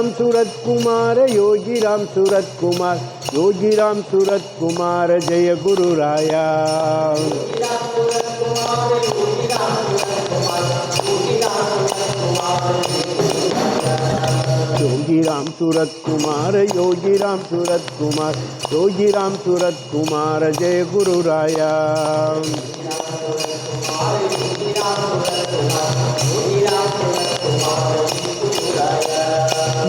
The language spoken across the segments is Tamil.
राम सूरत कुमार जय गुरु राया योगी राम सूरत कुमार योगी राम सूरत कुमार योगी राम सूरत कुमार जय गुरु राया योगी राम सूरत कुमार योगी राम सूरत कुमार योगी राम सूरत कुमार जय गुरु राया योगी राम सूरत कुमार योगी राम सूरत कुमार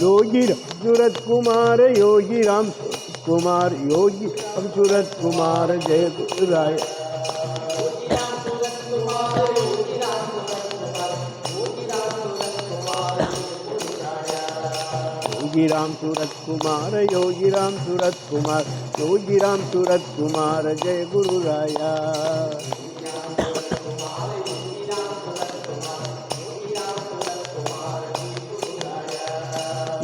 योगी सूरत कुमार योगी राम कुमार योगी राम सूरत कुमार जय गुरु राया योगी राम सूरत कुमार योगी राम सूरत कुमार योगी राम सूरत कुमार जय गुरु राया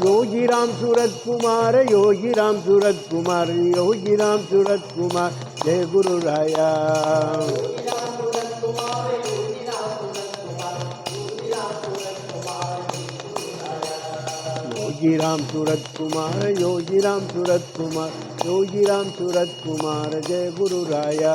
योगी राम सूरत कुमार योगी राम सूरत कुमार योगी राम सूरत कुमार जय गुरु राया। योगी राम सूरत कुमार योगी राम सूरत कुमार योगी राम सूरत कुमार जय गुरु राया।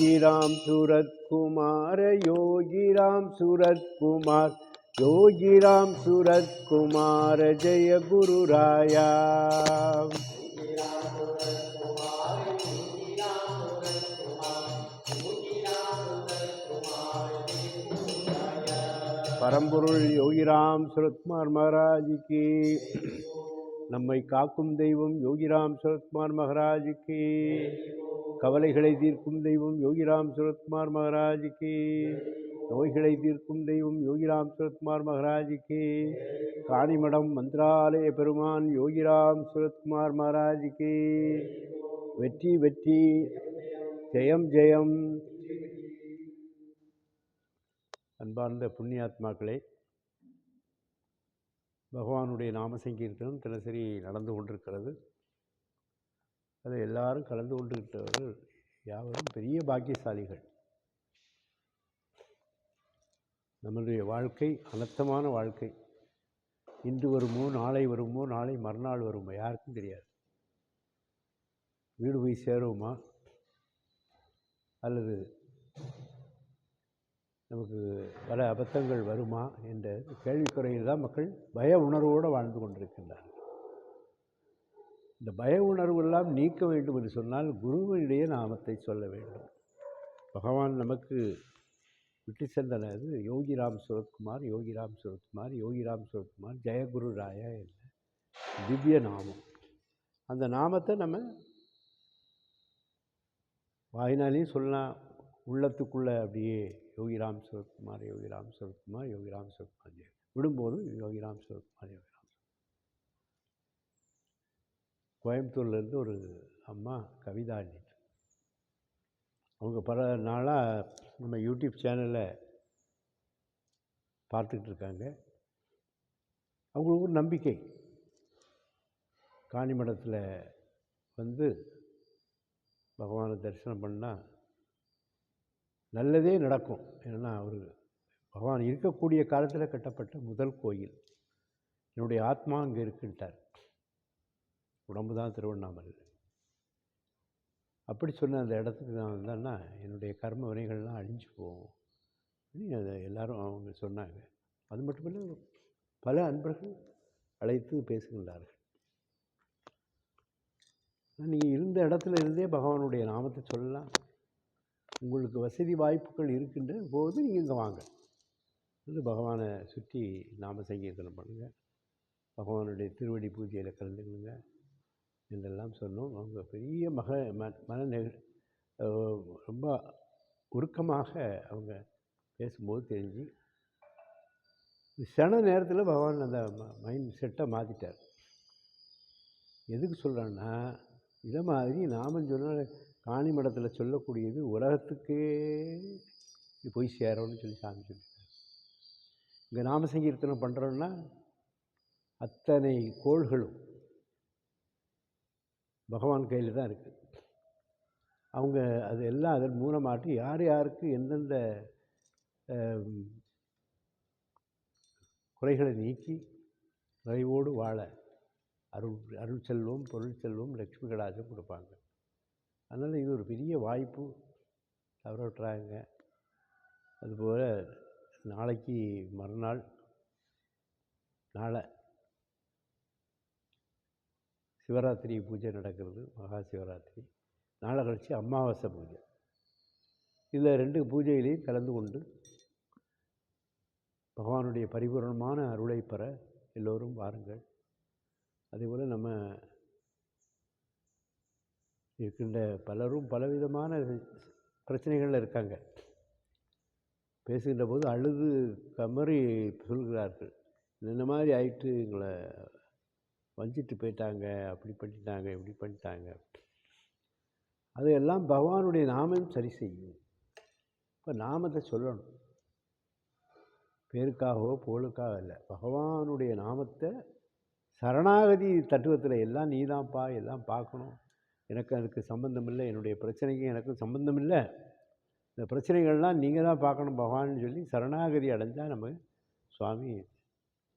யோகிராம் சுரத்குமார யோகிராம் சுரத்குமார் யோகிராம் சுரத்குமார ஜெய குருராயா. பரம்பொருள் யோகிராம் சுரத்குமார் மகாராஜிக்கு நம்மை காக்கும் தெய்வம் யோகிராம் சுரத்குமார் மகாராஜிக்கு. கவலைகளை தீர்க்கும் தெய்வம் யோகிராம் சுரத்குமார் மகாராஜுக்கு. நோய்களை தீர்க்கும் தெய்வம் யோகிராம் சுரத்குமார் மகாராஜுக்கு. காணிமடம் மந்திராலய பெருமான் யோகிராம் சுரத்குமார் மகாராஜிக்கு. வெற்றி வெற்றி ஜெயம் ஜெயம். அன்பார்ந்த புண்ணியாத்மாக்களே பகவானுடைய நாம சங்கீர்த்தனம் தினசரி நடந்து கொண்டிருக்கிறது. அதில் எல்லாரும் கலந்து கொண்டுகிட்டவர்கள் யாவரும் பெரிய பாக்கியசாலிகள். நம்மளுடைய வாழ்க்கை அனர்த்தமான வாழ்க்கை. இன்று வருமோ நாளை வருமோ நாளை மறுநாள் வருமோ யாருக்கும் தெரியாது. வீடு போய் சேருவோமா? அல்லது நமக்கு பல அபத்தங்கள் வருமா? என்ற கேள்விக்குறையில் தான் மக்கள் பய உணர்வோடு வாழ்ந்து கொண்டிருக்கின்றார்கள். இந்த பய உணர்வெல்லாம் நீக்க வேண்டும் என்று சொன்னால் குருவினுடைய நாமத்தை சொல்ல வேண்டும். பகவான் நமக்கு விட்டு சென்றனது யோகிராம் சுரத்குமார் யோகிராம் சுரத்குமார் யோகிராம் சுரத்குமார் ஜெயகுரு ராயா இல்லை திவ்ய நாமம். அந்த நாமத்தை நம்ம வாயினாலையும் சொல்லலாம். உள்ளத்துக்குள்ளே அப்படியே யோகிராம் சுரத்குமார் யோகிராம் சுரத்குமார் யோகிராம் சுரத்குமார் ஜெய யோகி யோகிராம் சுரத்குமார் யோகிராம் கோயம்புத்தூர்லேருந்து ஒரு அம்மா கவிதா அண்ணிட்டு அவங்க பல நாளாக நம்ம யூடியூப் சேனலில் பார்த்துக்கிட்டு இருக்காங்க அவங்களுக்கு ஒரு நம்பிக்கை. காணிமடத்தில் வந்து பகவானை தரிசனம் பண்ணால் நல்லதே நடக்கும். ஏன்னா அவர் பகவான் இருக்கக்கூடிய காலத்தில் கட்டப்பட்ட முதல் கோயில். என்னுடைய ஆத்மா அங்கே இருக்குன்ட்டார். உடம்பு தான் திருவண்ணாமலை. அப்படி சொன்ன அந்த இடத்துக்கு நான் வந்தேன்னா என்னுடைய கர்ம வினைகள்லாம் அழிஞ்சு போகும். அப்படின்னு அதை எல்லோரும் அவங்க சொன்னாங்க. அது மட்டுமில்லை பல அன்பர்கள் அழைத்து பேசுகின்றார்கள். நீங்கள் இருந்த இடத்துல இருந்தே பகவானுடைய நாமத்தை சொல்லலாம். உங்களுக்கு வசதி வாய்ப்புகள் இருக்கின்ற போது நீங்கள் இங்கே வாங்க. வந்து பகவானை சுற்றி நாம சங்கீர்த்தனம் பண்ணுங்கள் பகவானுடைய திருவடி பூஜையில் கலந்துக்கணுங்க என்றெல்லாம் சொன்னோம். அவங்க பெரிய மக ம மன ரொம்ப உருக்கமாக அவங்க பேசும்போது தெரிஞ்சு சன நேரத்தில் பகவான் அந்த மைண்ட் செட்டை மாற்றிட்டார் எதுக்கு சொல்கிறேன்னா இதை மாதிரி நாம சொன்னால் காணி மடத்தில் சொல்லக்கூடியது உலகத்துக்கே போய் சேரணும்னு சொல்லி சாமி சொல்லியிருக்காரு இங்கே நாம சங்கீர்த்தனம் பண்ணுறோன்னா அத்தனை கோள்களும் பகவான் கையில் தான் இருக்குது அவங்க அது எல்லாம் அதன் மூலமாட்டி யார் யாருக்கு எந்தெந்த குறைகளை நீக்கி நிறைவோடு வாழ அருள் அருள் செல்வம் பொருள் செல்வம் லக்ஷ்மி கடாசம் கொடுப்பாங்க. அதனால் இது ஒரு பெரிய வாய்ப்பு. தவற விட்டுறாங்க அதுபோல் நாளைக்கு மறுநாள் நாளை சிவராத்திரி பூஜை நடக்கிறது மகா சிவராத்திரி. நாளை கழித்து அமாவாசை பூஜை. இதில் ரெண்டு பூஜையிலையும் கலந்து கொண்டு பகவானுடைய பரிபூர்ணமான அருளை பெற எல்லோரும் வாருங்கள். அதேபோல் நம்ம இருக்கின்ற பலரும் பலவிதமான பிரச்சனைகளில் இருக்காங்க. பேசுகின்ற போது அழுது கமறி சொல்கிறார்கள். இந்த மாதிரி ஆயிட்டு எங்களை வஞ்சிட்டு போயிட்டாங்க அப்படி பண்ணிட்டாங்க இப்படி பண்ணிட்டாங்க. அதையெல்லாம் பகவானுடைய நாமம் சரி செய்யும். இப்போ நாமத்தை சொல்லணும். பேருக்காகவோ புகழுக்காக இல்லை பகவானுடைய நாமத்தை சரணாகதி தத்துவத்தில் எல்லாம் நீ தான்ப்பா எல்லாம் பார்க்கணும். எனக்கு அதுக்கு சம்பந்தம் இல்லை என்னுடைய பிரச்சனைக்கும் எனக்கும் சம்பந்தம் இல்லை இந்த பிரச்சனைகள்லாம் நீங்கள் தான் பார்க்கணும் பகவான்னு சொல்லி சரணாகதி அடைஞ்சால் நம்ம சுவாமி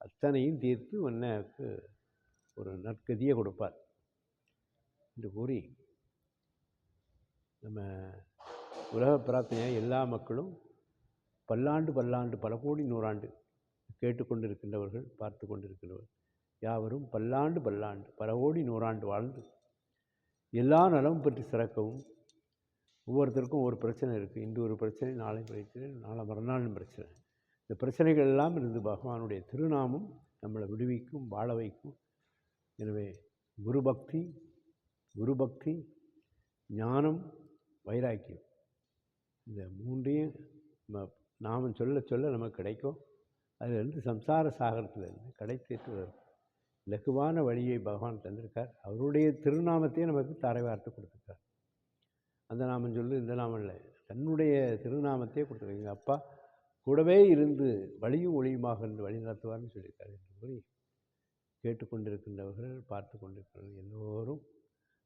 அத்தனையும் தீர்த்து உன்னைக்கு ஒரு நற்கதியை கொடுப்பார் என்று கூறி நம்ம உலக பிரார்த்தனையாக எல்லா மக்களும் பல்லாண்டு பல்லாண்டு பல கோடி நூறாண்டு கேட்டுக்கொண்டிருக்கின்றவர்கள் பார்த்து கொண்டிருக்கின்றவர். யாவரும் பல்லாண்டு பல்லாண்டு பல கோடி நூறாண்டு வாழ்ந்து எல்லா நலமும் பற்றி சிறக்கவும். ஒவ்வொருத்தருக்கும் ஒரு பிரச்சனை இருக்குது இன்று ஒரு பிரச்சனை நாளை பிரச்சனை நாளை மறுநாளும் பிரச்சனை. இந்த பிரச்சனைகள் எல்லாம் இருந்து பகவானுடைய திருநாமம் நம்மளை விடுவிக்கும் வாழ வைக்கும். எனவே குரு பக்தி குரு பக்தி ஞானம் வைராக்கியம். இந்த மூன்றையும் நம்ம நாம் சொல்ல சொல்ல நமக்கு கிடைக்கும். அதிலிருந்து சம்சார சாகரத்திலிருந்து கிடைத்தேற்று லகுவான வழியை பகவான் தந்திருக்கார். அவருடைய திருநாமத்தையே நமக்கு தரைவார்த்து கொடுத்துருக்கார். அந்த நாமம் சொல்லு இந்த நாமம் இல்லை. தன்னுடைய திருநாமத்தையே கொடுத்துருக்காங்க அப்பா கூடவே இருந்து வழியும் ஒளியுமாக இருந்து வழி நடத்துவார்னு சொல்லியிருக்காரு என்று கூறி கேட்டுக்கொண்டிருக்கின்றவர்கள் பார்த்து கொண்டிருக்கிறவர்கள் எல்லோரும்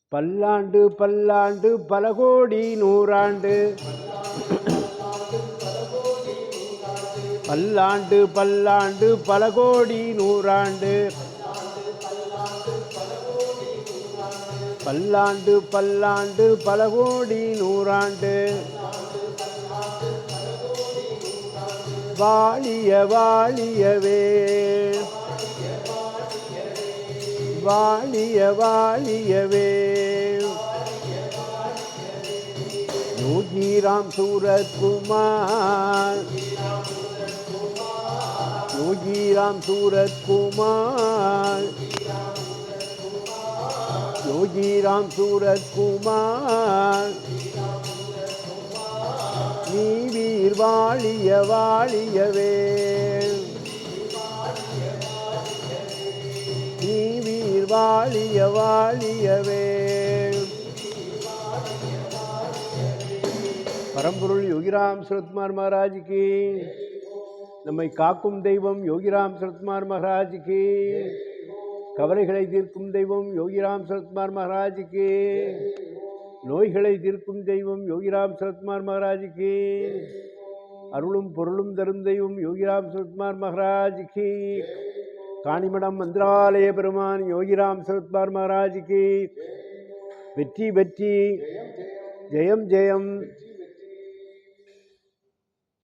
பல்லாண்டு பல்லாண்டு பல கோடி நூறாண்டு. பல்லாண்டு பல்லாண்டு பல கோடி நூறாண்டு. பல்லாண்டு பல்லாண்டு பல கோடி நூறாண்டு. வாழிய வாழியவே. வாழிய வாழியவே. யோகிராம் சூரத்குமார். யோகிராம் சூரத்குமார். யோகிராம் சூரத்குமார். நீ வீர் வாழிய வாழியவே. வாழிய வாழியவே. பரம்பொருள் யோகிராம் சரத்குமார் மகாராஜுக்கு. நம்மை காக்கும் தெய்வம் யோகிராம் சரத்குமார் மகாராஜுக்கு. கவலைகளை தீர்க்கும் தெய்வம் யோகிராம் சரத்குமார் மகாராஜுக்கு. நோய்களை தீர்க்கும் தெய்வம் யோகிராம் சரத்குமார் மகாராஜுக்கு. அருளும் பொருளும் தரும் தெய்வம் யோகிராம் சரத்குமார் மகாராஜுக்கு. காணிமடம் மந்திராலய பெருமான் யோகிராம் சரத்குமார் மகாராஜுக்கு. வெற்றி வெற்றி. ஜெயம் ஜெயம்.